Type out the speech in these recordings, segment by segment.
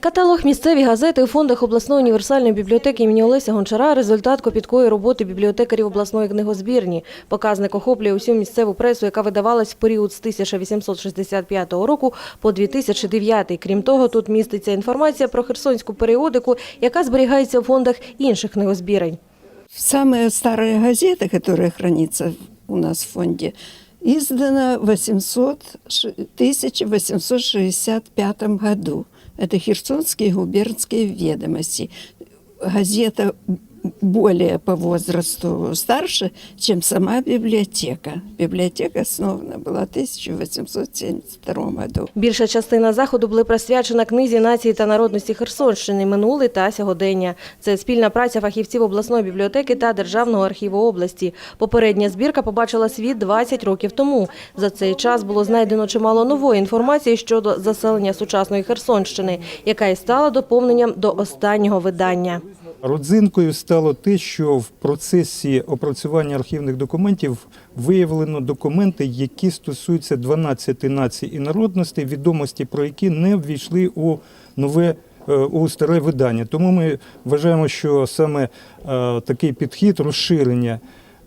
Каталог місцеві газети у фондах обласної універсальної бібліотеки імені Олеся Гончара – результат копіткої роботи бібліотекарів обласної книгозбірні. Показник охоплює усю місцеву пресу, яка видавалась в період з 1865 року по 2009. Крім того, тут міститься інформація про херсонську періодику, яка зберігається у фондах інших книгозбірень. Самая старая газета, которая хранится у нас в фонде, издана в 800 ш- 1865 году. Это Херсонские губернские ведомости. Газета более по возрасту старше, чем сама библиотека. Библиотека основана была в 1872 году. Більша частина заходу була присвячена книзі нації та народності Херсонщини минуле та сьогодення. Це спільна праця фахівців обласної бібліотеки та Державного архіву області. Попередня збірка побачила світ 20 років тому. За цей час було знайдено чимало нової інформації щодо заселення сучасної Херсонщини, яка і стала доповненням до останнього видання. Родзинкою стало те, що в процесі опрацювання архівних документів виявлено документи, які стосуються 12 націй і народностей, відомості про які не ввійшли у нове. е, У старе видання. Тому ми вважаємо, що саме е, такий підхід розширення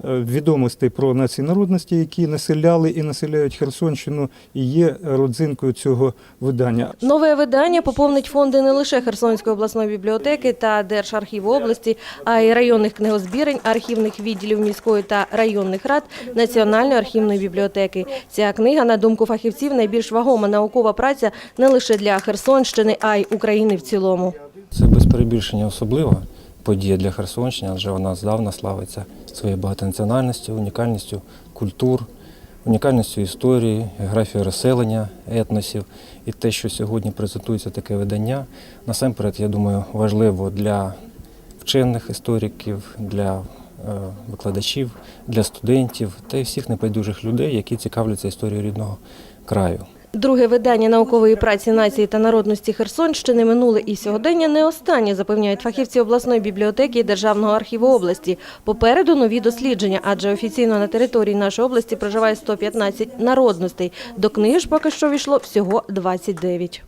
відомостей про нації народності, які населяли і населяють Херсонщину, і є родзинкою цього видання. Нове видання поповнить фонди не лише Херсонської обласної бібліотеки та Держархіву області, а й районних книгозбірень, архівних відділів міської та районних рад Національної архівної бібліотеки. Ця книга, на думку фахівців, найбільш вагома наукова праця не лише для Херсонщини, а й України в цілому. Це без перебільшення особлива подія для Херсонщини, адже вона здавна славиться своєю багатонаціональністю, унікальністю культур, унікальністю історії, географією розселення етносів. І те, що сьогодні презентується таке видання, насамперед, я думаю, важливо для вчених істориків, для е, викладачів, для студентів та й всіх небайдужих людей, які цікавляться історією рідного краю. Друге видання наукової праці нації та народності Херсонщини минуле і сьогодення не останнє, запевняють фахівці обласної бібліотеки і Державного архіву області. Попереду нові дослідження, адже офіційно на території нашої області проживає 115 народностей. До книг поки що війшло всього 29.